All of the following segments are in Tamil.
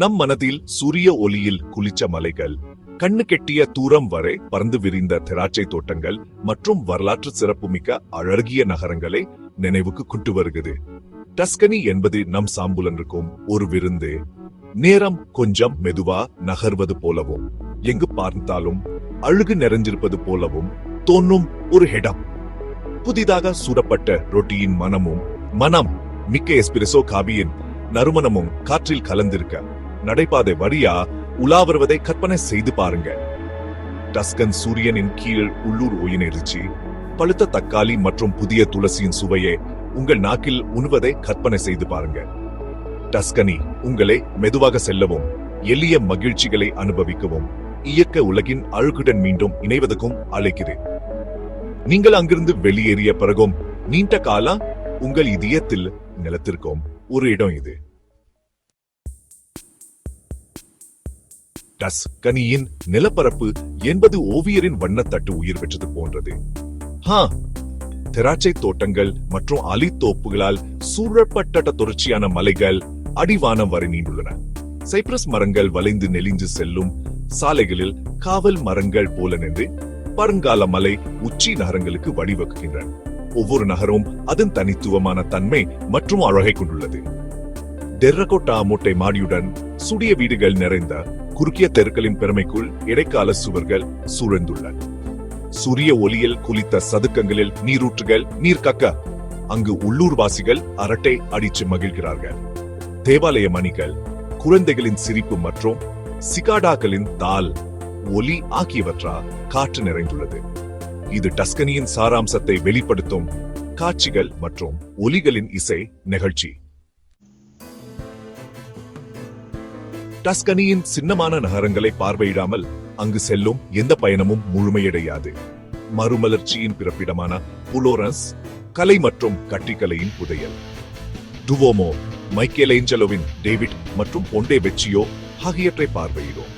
நம் மனதில் சூரிய ஒளியில் குளிச்ச மலைகள் கண்ணு கெட்டிய தூரம் வரை பறந்து விரிந்த திராட்சை தோட்டங்கள் மற்றும் வரலாற்று சிறப்புமிக்க அழகிய நகரங்களை நினைவுக்கு கொண்டு வருகிறது. டஸ்கனி என்பது நம் சாம்புலனுக்கும் ஒரு விருந்து. நேரம் கொஞ்சம் மெதுவா நகர்வது போலவும் எங்கு பார்த்தாலும் அழுகு நிறைஞ்சிருப்பது போலவும் தோன்றும் ஒரு இடம் புதிதாக சூடப்பட்ட ரொட்டியின் மனமும் மனம் மிக்க எஸ்பிரசோ காபியின் நறுமணமும் காற்றில் கலந்திருக்க நடைபாதை வழியா உலா வருவதை கற்பனை செய்து பாருங்க. டஸ்கன் சூரியனின் கீழ் உள்ளூர் ஒயினெரிச்சி பழுத்த தக்காளி மற்றும் புதிய துளசியின் சுவையை உங்கள் நாக்கில் உண்வதை கற்பனை செய்து பாருங்க. டஸ்கனி உங்களை மெதுவாக செல்லவும் எளிய மகிழ்ச்சிகளை அனுபவிக்கவும் இயக்க உலகின் அழுகுடன் மீண்டும் இணைவதற்கும் அழைக்கிறேன். நீங்கள் அங்கிருந்து வெளியேறிய பிறகும் நீண்ட காலம் உங்கள் இதயத்தில் நிலத்திற்கும் ஒரு இடம் இது. டஸ்கனியின் நிலப்பரப்பு என்பது ஓவியரின் வண்ணத்தட்டு உயிர் பெற்றது போன்றது. ஹா! திராட்சை தோட்டங்கள் மற்றும் அலித்தோப்புகளால் சூழப்பட்ட தொடர்ச்சியான மலைகள் அடிவானம் வரை நீண்டுள்ளன. சைப்ரஸ் மரங்கள் வளைந்து நெளிஞ்சு செல்லும் சாலைகளில் காவல் மரங்கள் போல நின்று பருங்கால மலை உச்சி நகரங்களுக்கு வழிவகுக்கின்றன. ஒவ்வொரு நகரும் அதன் தனித்துவமான தன்மை மற்றும் அழகை கொண்டுள்ளது. டெர்ரகோட்டா மூட்டை மாடியுடன் சுடிய வீடுகள் நிறைந்த குறுகிய தெருக்களின் பெருமைக்குள் இடைக்கால சுவர்கள் சூழ்ந்துள்ளன. சூரிய ஒளியில் குளித்த சதுக்கங்களில் நீரூற்றுகள் நீர் கக்க அங்கு உள்ளூர்வாசிகள் அரட்டை அடிச்சு மகிழ்கிறார்கள். தேவாலய மணிகள் குழந்தைகளின் சிரிப்பு மற்றும் சிகாடாக்களின் தால் ஒலி ஆகியவற்றா காற்று நிறைந்துள்ளது. இது டஸ்கனியின் சாராம்சத்தை வெளிப்படுத்தும் காட்சிகள் மற்றும் ஒலிகளின் இசை நிகழ்ச்சி. டஸ்கனியின் சின்னமான நகரங்களை பார்வையிடாமல் அங்கு செல்லும் எந்த பயணமும் முழுமையடையாது. மறுமலர்ச்சியின் பிறப்பிடமான புலோரன்ஸ் கலை மற்றும் கட்டிக்கலையின் புதையல். டுவோமோ மைக்கேல் ஏஞ்சலோவின் டேவிட் மற்றும் பொண்டே வெச்சியோ ஆகியவற்றை பார்வையிடும்.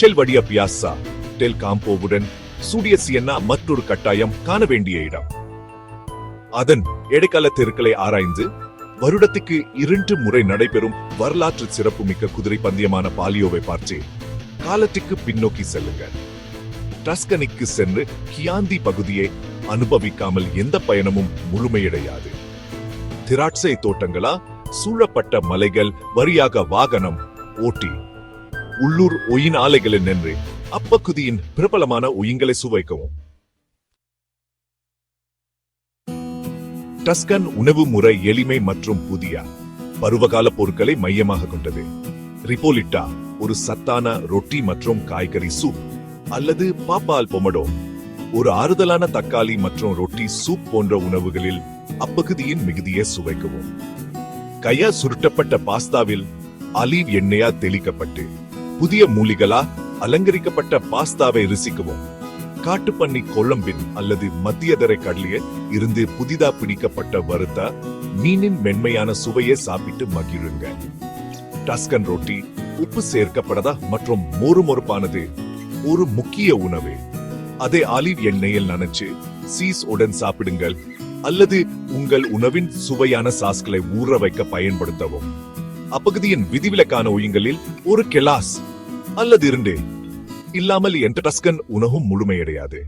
ஷெல்வடிய பியாசா டெல் காம்போவுடன் சூடிய சியன்னா மற்றொரு கட்டாயம் காண வேண்டிய இடம். அதன் இடைக்கால தெருக்களை ஆராய்ந்து வருடத்துக்கு இரண்டு முறை நடைபெறும் வரலாற்று சிறப்புமிக்க குதிரை பந்தயமான பாலியோவை பார்த்து காலத்துக்கு பின்னோக்கி செல்லுங்கள். டஸ்கனிக்கு சென்று கியாந்தி பகுதியை அனுபவிக்காமல் எந்த பயணமும் முழுமையடையாது. திராட்சை தோட்டங்களா சூழப்பட்ட மலைகள் வரியாக வாகனம் ஓட்டி உள்ளூர் ஒயின் ஆலைகளில் நின்று அப்பகுதியின் பிரபலமான ஒயின்களை சுவைக்கவும். டஸ்கன் உணவு முறை எளிமை மற்றும் புதிய பருவகால பொருட்களை மையமாக கொண்டது. ரிப்போலிட்டா ஒரு சத்தான ரொட்டி மற்றும் காய்கறி சூப் அல்லது பாப்பால் பொமடோ. ஒரு ஆறுதலான தக்காளி மற்றும் ரொட்டி சூப் போன்ற உணவுகளில் அப்பகுதியின் மிகுதியை சுவைக்கவும். கையா சுருட்டப்பட்ட பாஸ்தாவில் அலீவ் எண்ணெயா தெளிக்கப்பட்டு புதிய மூலிகளா அலங்கரிக்கப்பட்ட பாஸ்தாவை ருசிக்கவும். காட்டுப்பன்னி கொழம்பின் அல்லது மத்தியதரை கடலிய இருந்து புதிதா பிடிக்கப்பட்ட வறுத்த மீனின் மென்மையான சுவையை சாப்பிட்டு மகிழுங்க. டஸ்கன் ரொட்டி உப்பு சேர்க்கப்படதா மற்றும் மொறுமொறுப்பானது ஒரு முக்கிய உணவு. அதை ஆலிவ் எண்ணெயில் நனைச்சு சீஸ் உடன் சாப்பிடுங்கள் அல்லது உங்கள் உணவின் சுவையான சாஸ்களை ஊற வைக்க பயன்படுத்தவும். அப்பகுதியின் விதிவிலக்கான ஒயுங்களில் ஒரு கெலாஸ் அல்லது இரண்டு இல்லாமல் என்டடஸ்கன் உணவும் முழுமையடையாது.